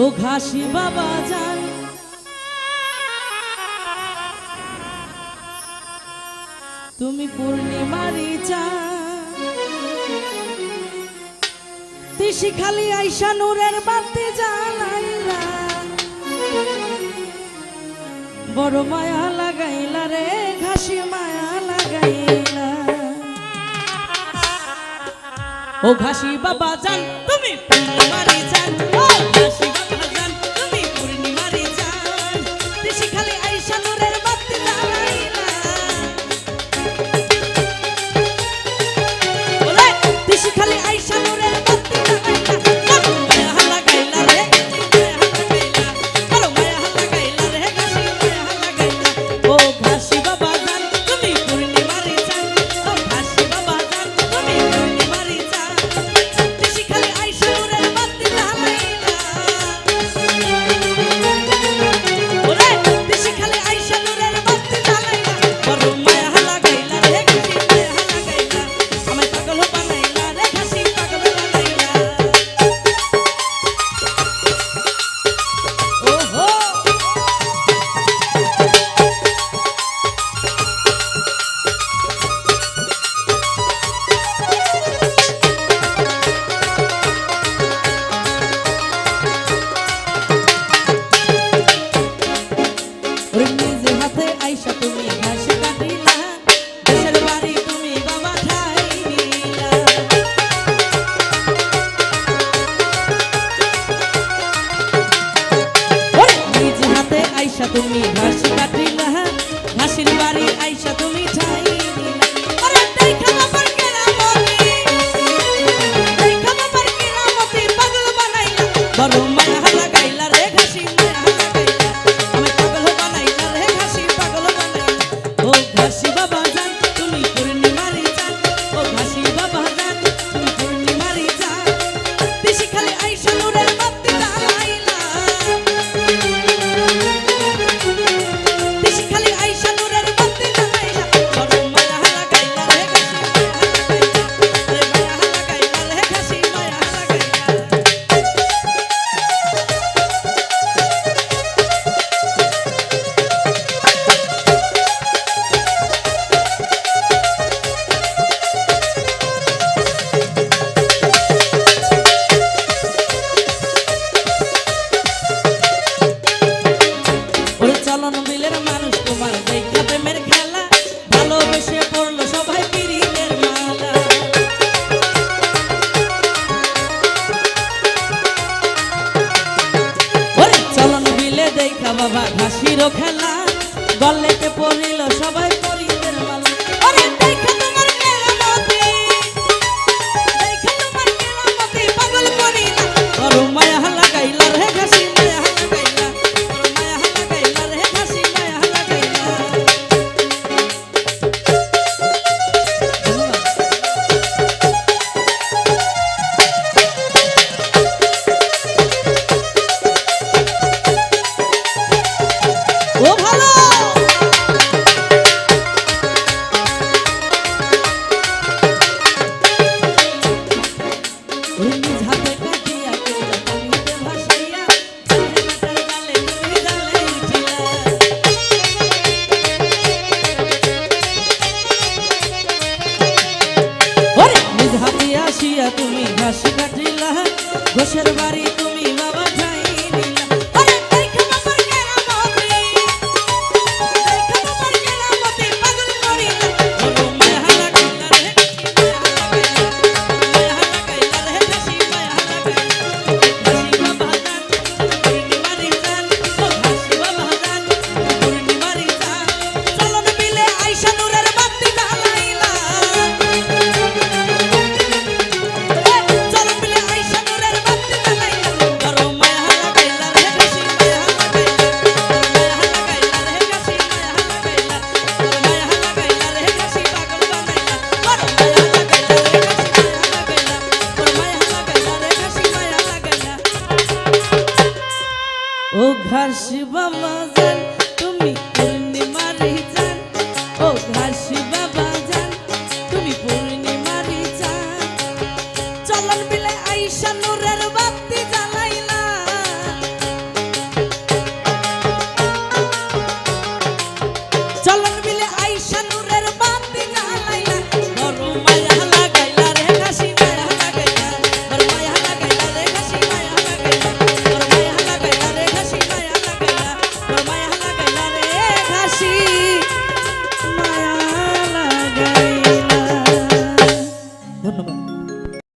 ও ঘাসি বাবা যায় তুমি পূর্ণিমারি চা। তিসি খালি আইসা নূরের বাতি জানাইলা বড় মায়ালা ও ঘাসি বাবা জান তুমি মানি জান ও ঘাসি বাবা তুমি ঘাসি কাটিলা ঘাসির বাড়ি আইসা তুমি ছাই বড় মায়া দেখা বাবা ঘাসিরও খেলা গলেতে পড়িল সবাই আসিয়া তুমি ঘাস কাটিলা ঘোষের বাড়ি ও ঘাসি বাবা জান তুমি পূর্ণিমারি চান ও ঘাসি বাবা জান তুমি পূর্ণিমারি চান চলন বিলে আইসা নুরের বাতি জান